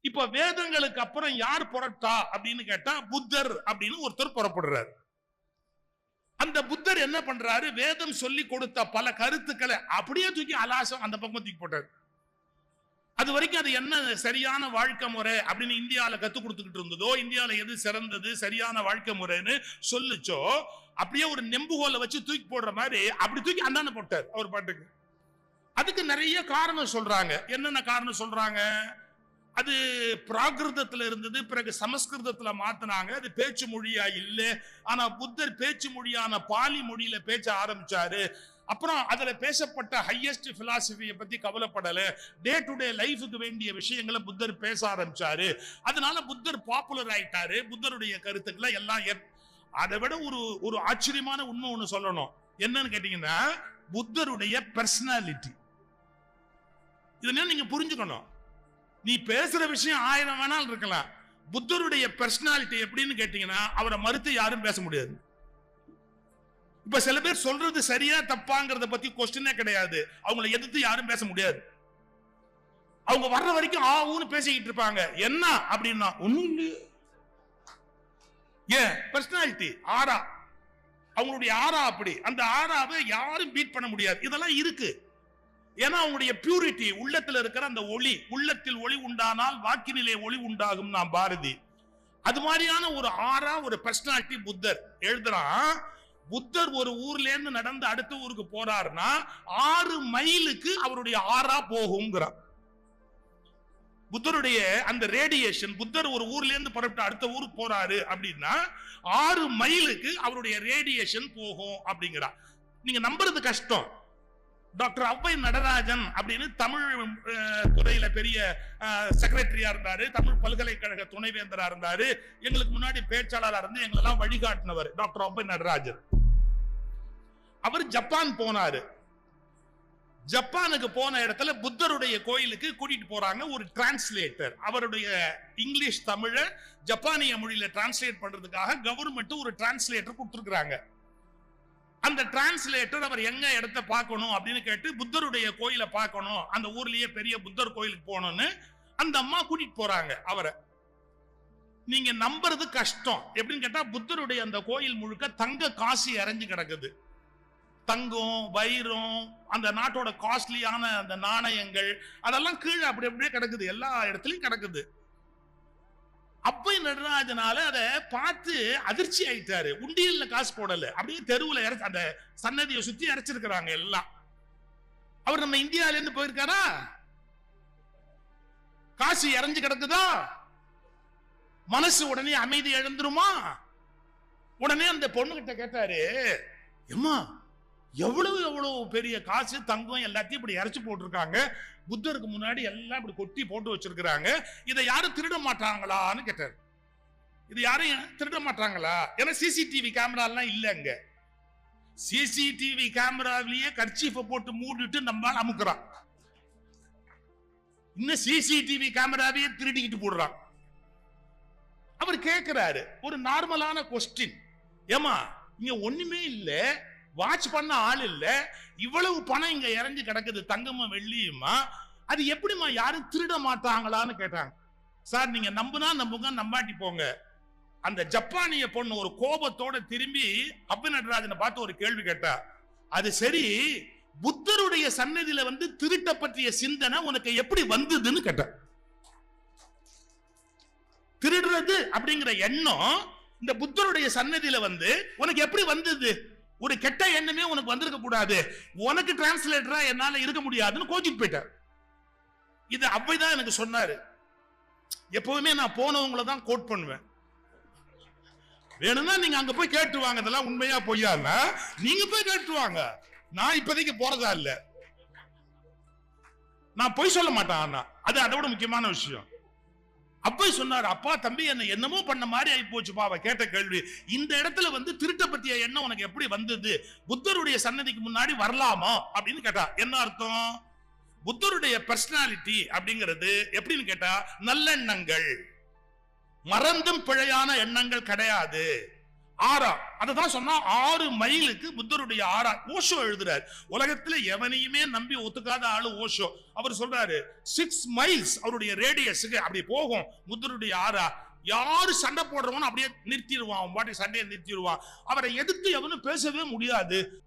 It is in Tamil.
இப்ப வேதங்களுக்கு அப்புறம் யார் புரட்டா அப்படின்னு கேட்டா புத்தர் அப்படின்னு ஒருத்தர் புறப்படுறாரு. அந்த புத்தர் என்ன பண்றாரு? வேதம் சொல்லி கொடுத்த பல கருத்துக்களை அப்படியே தூக்கி அலாசம் அந்த பக்கம் தூக்கி போட்டாரு. அது வரைக்கும் அது என்ன சரியான வாழ்க்கை முறை அப்படின்னு இந்தியால கத்து கொடுத்துக்கிட்டு இருந்ததோ இந்தியால எது சிறந்தது சரியான வாழ்க்கை முறைன்னு சொல்லுச்சோ அப்படியே ஒரு நெம்புகோலை வச்சு தூக்கி போடுற மாதிரி அப்படி தூக்கி அந்தாண்ட போட்டார் அவர் பாட்டுக்கு. அதுக்கு நிறைய காரணம் சொல்றாங்க. என்னென்ன காரணம் சொல்றாங்க? அது பிராகிருதத்துல இருந்தது பிறகு சமஸ்கிருதத்துல மாத்தினாங்க. அது பேச்சு மொழியா இல்ல. ஆனா புத்தர் பேச்சு மொழியான பாலி மொழியில பேச ஆரம்பிச்சாரு. அப்புறம் அதுல பேசப்பட்ட ஹையஸ்ட் பிலாசபியை பத்தி கவலைப்படல. டே டு டே லைஃபுக்கு வேண்டிய விஷயங்களை புத்தர் பேச ஆரம்பிச்சாரு. அதனால புத்தர் பாப்புலர் ஆயிட்டாரு. புத்தருடைய கருத்துக்களை எல்லாம் அதை விட ஒரு ஒரு ஆச்சரியமான உண்மை ஒண்ணு சொல்லணும். என்னன்னு கேட்டீங்கன்னா புத்தருடைய பர்சனாலிட்டி இதனால நீங்க புரிஞ்சுக்கணும். நீ பேசுற விஷயம் ஆயிரம் வேணாலும் இருக்கலாம். புத்தருடைய பர்சனாலிட்டி எப்படின்னு கேட்டீங்கன்னா அவரை மறுத்து யாரும் பேச முடியாது. இப்ப சில பேர் சொல்றது சரியா தப்பாங்கிறத பத்தி கொஸ்டினே கிடையாது. அவங்கள எதிர்த்து யாரும் பேச முடியாது. அவங்க வர்ற வரைக்கும் ஆ ஊன்னு பேசிக்கிட்டு இருப்பாங்க. என்ன அப்படின்னா ஒண்ணும் ஏன்? பர்சனாலிட்டி ஆரா அவங்களுடைய ஆரா அப்படி. அந்த ஆறாவை யாரும் பீட் பண்ண முடியாது. இதெல்லாம் இருக்கு. ஏன்னா அவங்களுடைய பியூரிட்டி உள்ளத்தில் இருக்கிற அந்த ஒளி உள்ளத்தில் ஒளி உண்டானால் வாக்கினிலே ஒளி உண்டாகும் நான் பாரதி. அது மாதிரியான ஒரு ஆறா ஒரு பர்சனாலிட்டி புத்தர் எழுதுறான் புத்தர் ஒரு ஊர்ல இருந்து நடந்து அடுத்த ஊருக்கு போறாருன்னா ஆறு மைலுக்கு அவருடைய ஆறா போகுங்கிறான் புத்தருடைய அந்த ரேடியேஷன் புத்தர் ஒரு ஊர்ல இருந்து புறப்பட்டு அடுத்த ஊருக்கு போறாரு அப்படின்னா ஆறு மைலுக்கு அவருடைய ரேடியேஷன் போகும் அப்படிங்கிறா நீங்க நம்புறது கஷ்டம். டாக்டர் அவ்வை நடராஜன் அப்படின்னு தமிழ் அஹ், துறையில பெரிய செக்ரட்டரியா இருந்தாரு. தமிழ் பல்கலைக்கழக துணைவேந்தரா இருந்தாரு. எங்களுக்கு முன்னாடி பேச்சாளரா இருந்து எங்களெல்லாம் வழிகாட்டினவர் டாக்டர் அவ்வை நடராஜன். அவர் ஜப்பான் போனாரு. ஜப்பானுக்கு போன இடத்துல புத்தருடைய கோயிலுக்கு கூட்டிட்டு போறாங்க ஒரு டிரான்ஸ்லேட்டர் அவருடைய இங்கிலீஷ் தமிழை ஜப்பானிய மொழியில டிரான்ஸ்லேட் பண்றதுக்காக கவர்மெண்ட் ஒரு டிரான்ஸ்லேட்டர் கொடுத்துருக்காங்க அந்த டிரான்ஸ்லேட்டர் அவர் எங்க இடத்த பார்க்கணும் அப்படின்னு கேட்டு புத்தருடைய கோயிலை பார்க்கணும். அந்த ஊர்லயே பெரிய புத்தர் கோயிலுக்கு போகணும்னு அந்த அம்மா கூட்டிட்டு போறாங்க அவரை. நீங்க நம்புறது கஷ்டம். எப்படின்னு கேட்டா புத்தருடைய அந்த கோயில் முழுக்க தங்க காசு இறங்கி கிடக்குது. தங்கம் வைரம் அந்த நாட்டோட காஸ்ட்லியான அந்த நாணயங்கள் அதெல்லாம் கீழே அப்படி அப்படியே கிடக்குது. எல்லா இடத்துலயும் கிடக்குது. அப்பை நடராஜனால அதை பார்த்து அதிர்ச்சி ஆயிட்டாரு. உண்டியல்ல காசு போடல. அப்படியே தெருவுல அந்த சன்னதியை சுத்தி இறைச்சிருக்கிறாங்க எல்லாம். அவர் நம்ம இந்தியால இருந்து போயிருக்காரா? காசு இறஞ்சு கிடக்குதா? மனசு உடனே அமைதி எழுந்துருமா? உடனே அந்த பொண்ணுகிட்ட கேட்டாரு எம்மா எவ்வளவு எவ்வளவு பெரிய காசு தங்கம் எல்லாத்தையும் இப்படி இறச்சி போட்டிருக்காங்க. புத்தருக்கு முன்னாடி எல்லாம் இப்படி கொட்டி போட்டு வச்சிருக்கிறாங்க. இதை யாரும் திருட மாட்டாங்களான்னு கேட்டார். இது யாரும் திருட மாட்டாங்களா? ஏன்னா சிசிடிவி கேமராலாம் இல்லை அங்க. சிசிடிவி கேமராவிலேயே கர்ச்சீஃபை போட்டு மூடிட்டு நம்ம அமுக்குறான். இன்னும் சிசிடிவி கேமராவையே திருடிக்கிட்டு போடுறான். அவர் கேட்கிறாரு ஒரு நார்மலான கொஸ்டின் ஏமா இங்க ஒண்ணுமே இல்லை. வாட்ச் பண்ண ஆள் இல்ல. இவ்வளவு பணம் இங்க இறங்கி கிடக்குது தங்கமும் வெள்ளியுமா? அது எப்படிம்மா யாரும் திருட மாட்டாங்களான்னு கேட்டாங்க. சார் நீங்க நம்புனா நம்புங்க நம்பாட்டி போங்க. அந்த ஜப்பானிய பொண்ணு ஒரு கோபத்தோட திரும்பி அப்பு நடராஜனை பார்த்து ஒரு கேள்வி கேட்டா. அது சரி புத்தருடைய சன்னதியில வந்து திருட்ட பற்றிய சிந்தனை உனக்கு எப்படி வந்ததுன்னு கேட்ட. திருடுறது அப்படிங்கிற எண்ணம் இந்த புத்தருடைய சன்னதியில வந்து உனக்கு எப்படி வந்தது? ஒரு கெட்ட எண்ணமே உனக்கு வந்திருக்க கூடாது. உனக்கு டிரான்ஸ்லேட்டரா என்னால இருக்க முடியாதுன்னு கோச்சிட்டு போயிட்டார். இது அவ்வைதான் எனக்கு சொன்னாரு. எப்பவுமே நான் போனவங்கள தான் கோட் பண்ணுவேன். வேணும்னா நீங்க அங்க போய் கேட்டு வாங்க. இதெல்லாம் உண்மையா பொய்யான்னா நீங்க போய் கேட்டு வாங்க. நான் இப்போதைக்கு போறதா இல்ல. நான் பொய் சொல்ல மாட்டேன் ஆனா. அது அதை விட முக்கியமான விஷயம். அப்பா சொன்னார் அப்பா தம்பி என்ன என்னமோ பண்ண மாதிரி ஆகி போச்சுப்பா. அவ கேட்ட கேள்வி இந்த இடத்துல வந்து திருட்ட பத்திய எண்ணம் உனக்கு எப்படி வந்தது? புத்தருடைய சன்னதிக்கு முன்னாடி வரலாமா? அப்படின்னு கேட்டா என்ன அர்த்தம்? புத்தருடைய பர்சனாலிட்டி அப்படிங்கிறது எப்படின்னு கேட்டா நல்லெண்ணங்கள். மறந்தும் பிழையான எண்ணங்கள் கிடையாது. ஆறா. அததான் சொன்னா ஆறு மைலுக்கு புத்தருடைய ஆறா. ஓஷோ எழுதுறாரு. உலகத்துல எவனையுமே நம்பி ஒத்துக்காத ஆளு ஓஷோ. அவர் சொல்றாரு சிக்ஸ் மைல்ஸ் அவருடைய ரேடியஸுக்கு அப்படி போகும். புத்தருடைய ஆறா. யாரு சண்டை போடுறவனும் அப்படியே நிறுத்திடுவான். அவன் பாட்டி சண்டையை நிறுத்திடுவான். அவரை எதிர்த்து எவனும் பேசவே முடியாது.